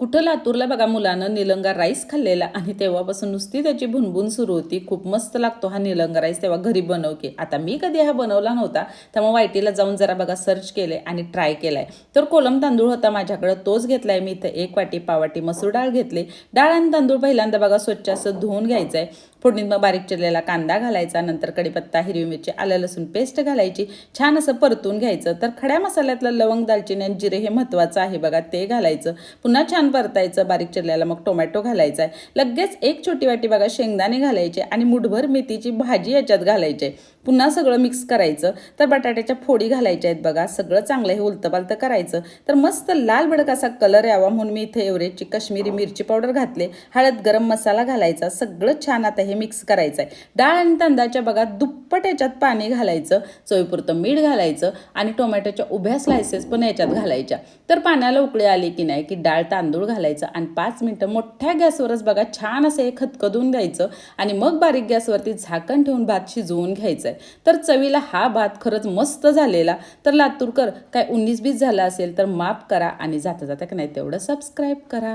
कुठं लातूरला बघा मुलानं निलंगा राईस खाल्लेला आणि तेव्हापासून नुसती त्याची भुनभुन सुरू होती. खूप मस्त लागतो हा निलंगा राईस तेव्हा घरी बनव की. आता मी कधी हा बनवला नव्हता त्यामुळे वायटीला जाऊन जरा बघा सर्च केले आणि ट्राय केलाय. तर कोलम तांदूळ होता माझ्याकडं तोच घेतलाय मी इथं. एक वाटी पावाटी मसूर डाळ घेतली. डाळ आणि तांदूळ पहिल्यांदा बघा स्वच्छ असं धुवून घ्यायचंय. फोडणीत मग बारीक चिरलेला कांदा घालायचा नंतर कढीपत्ता हिरवी मिरची आलं लसूण पेस्ट घालायची. छान असं परतून घ्यायचं. तर खड्या मसाल्यातलं लवंग दालचिनी आणि जिरे हे महत्त्वाचं आहे बघा ते घालायचं. पुन्हा छान परतायचं बारीक चिरल्याला मग टोमॅटो घालायचा आहे. लगेच एक छोटी वाटी बघा शेंगदाणे घालायचे आणि मुठभर मेथीची भाजी याच्यात घालायची. पुन्हा सगळं मिक्स करायचं. तर बटाट्याच्या फोडी घालायच्या आहेत बघा. सगळं चांगलं हे उलतपालतं करायचं. तर मस्त लाल भडक असा कलर यावा म्हणून मी इथे एवरेजची काश्मीरी मिरची पावडर घातले. हळद गरम मसाला घालायचा. सगळं छान आता हे मिक्स करायचं आहे. डाळ आणि तांदळाच्या बघा दुप्पट याच्यात पाणी घालायचं चवीपुरतं मीठ घालायचं आणि टोमॅटोच्या उभ्या स्लायसेस पण याच्यात घालायच्या. तर पाण्याला उकळी आली की नाही की डाळ तांदूळ घालायचं आणि पाच मिनटं मोठ्या गॅसवरच बघा छान असं हे खतखदून द्यायचं आणि मग बारीक गॅसवरती झाकण ठेवून भात शिजवून घ्यायचं आहे तर चवीला हा भात खरंच मस्त झालेला. तर लातूरकर काय उन्नीस बीस झाला असेल तर माफ करा आणि जाता जाता की नाही तेवढं सबस्क्राईब करा.